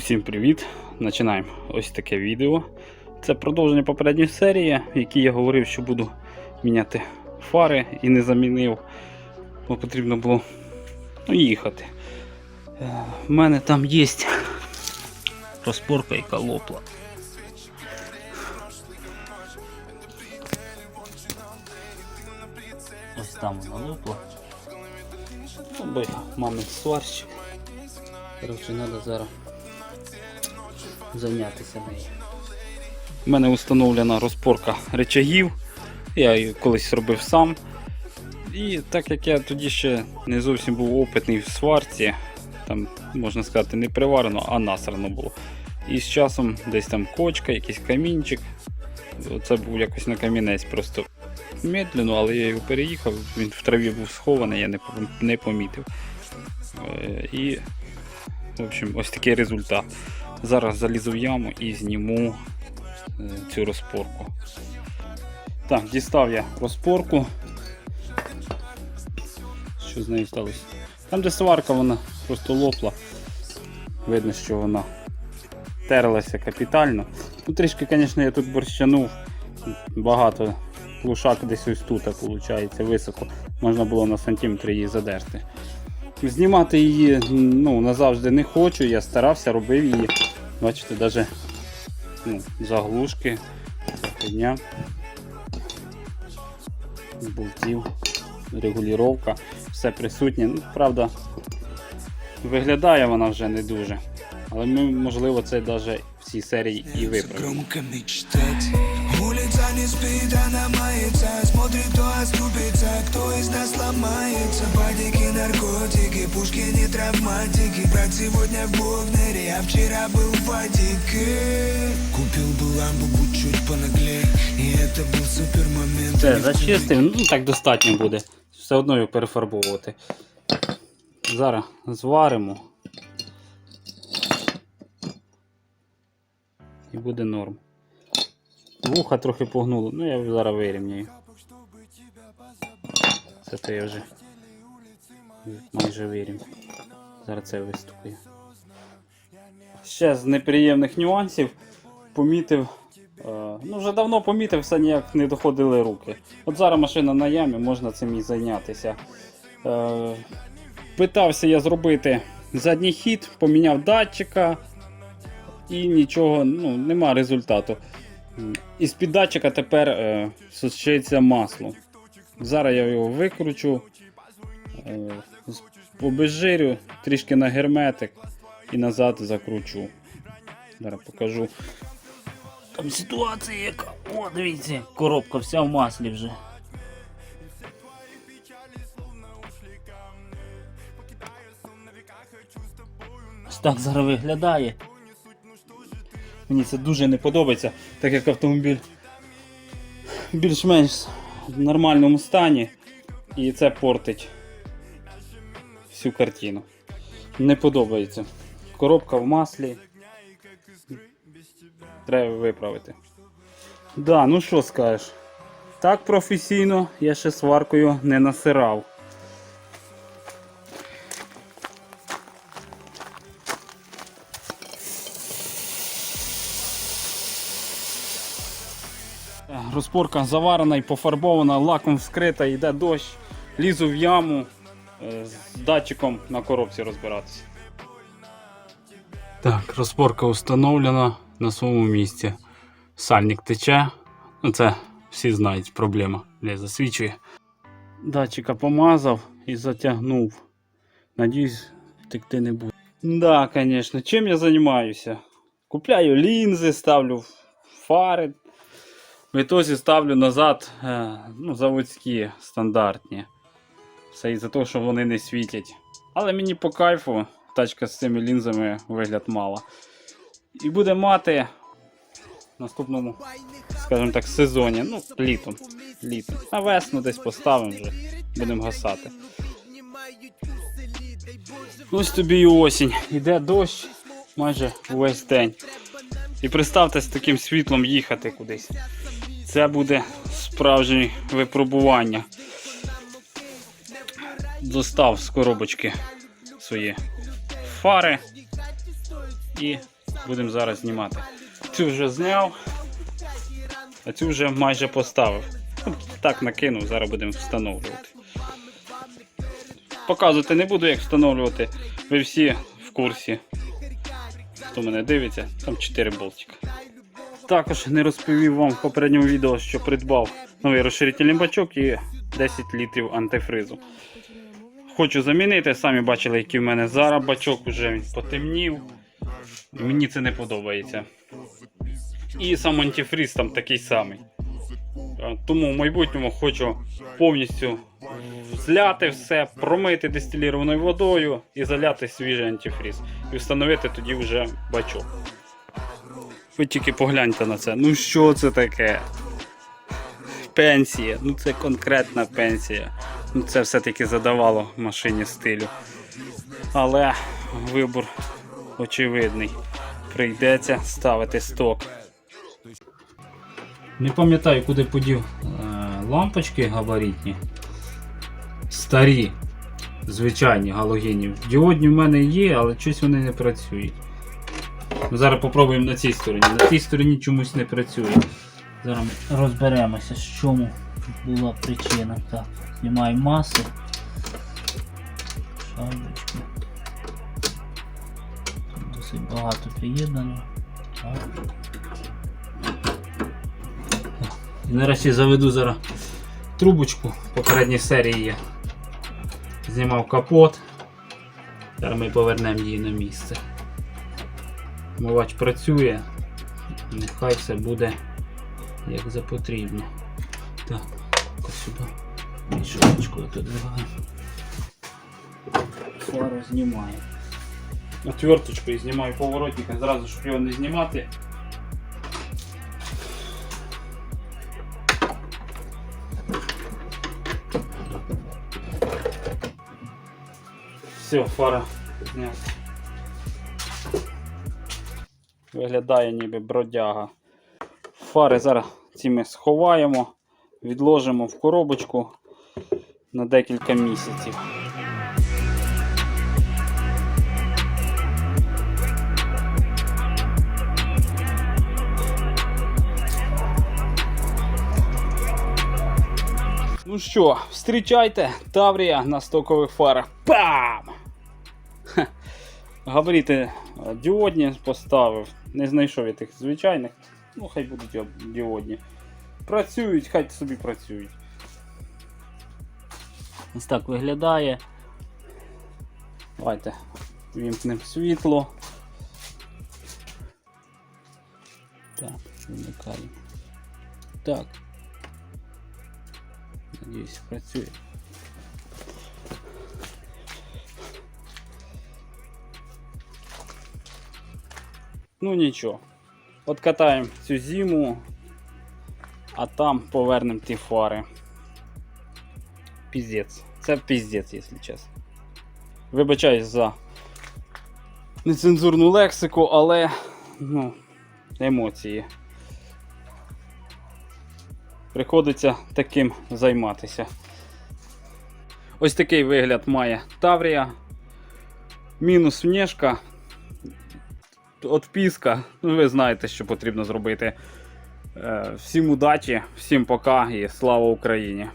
Усім привіт! Починаємо ось таке відео. Це продовження попередньої серії, в якій я говорив, що буду міняти фари і не замінив, бо потрібно було ну, їхати. Е, У мене там є розпорка, яка лопла. Ось там вона лопла. Мамин сварщик. Коротше, треба зараз зайнятися нею. У мене встановлена розпорка речагів. Я її колись робив сам. І так як я тоді ще не зовсім був опитний в сварці, там, можна сказати, не приварено, а насрано було. І з часом десь там кочка, якийсь камінчик. Це був якось на камінець, просто медленно, але я його переїхав, він в траві був схований, я не, помітив. Е, І, в общем, ось такий результат. Зараз залізу в яму і зніму е, цю розпорку. Так, дістав я розпорку. Що з нею сталося? Там, де сварка, вона просто лопла. Видно, що вона терлася капітально. Ну, трішки, звісно, я тут борщанув. Багато лушак десь ось тут, виходить, високо. Можна було на сантиметр її задерти. Знімати її ну, назавжди не хочу, я старався, робив її. Бачите, навіть ну, заглушки, дня, болтів, регулювання, все присутнє. Ну, правда, виглядає вона вже не дуже. Але ми, можливо, це навіть в цій серії і виправимо. Не спит, она мается Смотрит, кто оступится, кто из нас сломается Падики, наркотики, пушки не травматики Брат сегодня в Богнере, а вчера был в Ватике Купил бы ламбу, будь чуть понаглей И это был супер момент Все, зачистив, ну так достатньо буде. Все одно його перефарбовувати. Зараз зваримо. І буде норм. Вуха трохи погнуло, ну я зараз вирівняю. Це то я вже майже вирівняв. Зараз це виступую. Ще з неприємних нюансів помітив. е, Ну, вже давно помітив, все ніяк не доходили руки. От зараз машина на ямі, можна цим і зайнятися. Е, Питався я зробити задній хід, поміняв датчика і нічого, ну, нема результату. Із під датчика тепер е, сушиться масло. Зараз я його викручу, е, обезжирю, трішки на герметик і назад закручу. Зараз покажу. Там ситуація яка. О, дивіться, коробка вся в маслі вже. Ось так зараз виглядає. Мені це дуже не подобається, так як автомобіль більш-менш в нормальному стані. І це портить всю картину. Не подобається. Коробка в маслі. Треба виправити. Да, ну що скажеш? Так професійно я ще сваркою не насирав. Розпорка заварена і пофарбована, лаком вскрита, йде дощ, лізу в яму з датчиком на коробці розбиратися. Так, розпорка встановлена на своєму місці. Сальник тече. Ну, це всі знають проблема. Не засвічує. Датчика помазав і затягнув. Надіюсь, текти не буде. Да, звісно. Чим я займаюся? Купляю лінзи, ставлю фари. В ітозі ставлю назад е, ну, заводські стандартні. Все із-за того, що вони не світять. Але мені по кайфу тачка з цими лінзами вигляд мала. І буде мати наступному, скажімо так, сезоні. Ну, літом. літом. На весну десь поставимо вже. Будемо гасати. Ось тобі і осінь. Іде дощ майже увесь день. І представте з таким світлом їхати кудись. Це буде справжнє випробування. Достав з коробочки свої фари і будемо зараз знімати. Цю вже зняв, а цю вже майже поставив. Ну, Так накинув, зараз будемо встановлювати. Показувати не буду, як встановлювати. Ви всі в курсі. Хто мене дивиться, там 4 болтика. Також не розповів вам в попередньому відео, що придбав новий розширительний бачок і 10 літрів антифризу. Хочу замінити, самі бачили, який в мене зараз бачок, вже потемнів. Мені це не подобається. І сам антифриз там такий самий. Е, Тому в майбутньому хочу повністю зляти все, промити дистилірованою водою і заляти свіжий антифриз. І встановити тоді вже бачок. Ви тільки погляньте на це. Ну що це таке? Пенсія. Ну це конкретна пенсія. Ну це все-таки задавало машині стилю. Але вибор очевидний. Прийдеться ставити сток. Не пам'ятаю, куди подів е, лампочки габаритні. Старі, звичайні галогенні. Діодні в мене є, але щось вони не працюють. Ну, Зараз попробуємо на цій стороні. На цій стороні чомусь не працює. Зараз розберемося, з чому була причина. Так, знімаю маси. Шайбочки. Досить багато приєднано. Так. І нарешті заведу зараз трубочку в попередній серії є. Знімав капот. Зараз ми повернемо її на місце. Мовач працює. Нехай все буде як за потрібно. Так, ось сюди. Мішечку отодвигаємо. Фару знімаю. Отверточкою знімаю поворотника, зразу щоб його не знімати. Все, фара знята. Виглядає ніби бродяга. Фари зараз ці ми сховаємо, відложимо в коробочку на декілька місяців. Ну що, зустрічайте Таврія на стокових фарах. Пам! Ха. Габаріти е, діодні поставив. Не знайшов я тих звичайних. Ну, хай будуть діодні. Працюють, хай собі працюють. Ось так виглядає. Давайте вімкнемо світло. Так, вимикаємо. Так. Надіюсь, працює. Ну нічого. Откатаємо цю зиму, А там повернемо ті фари. Піздець. Це піздець, якщо чесно. Вибачаюсь за нецензурну лексику, але ну, емоції. Приходиться таким займатися. Ось такий вигляд має Таврія. Мінус внешка. Отпіска. Ну, ви знаєте, що потрібно зробити. Е, Всім удачі, всім пока і слава Україні!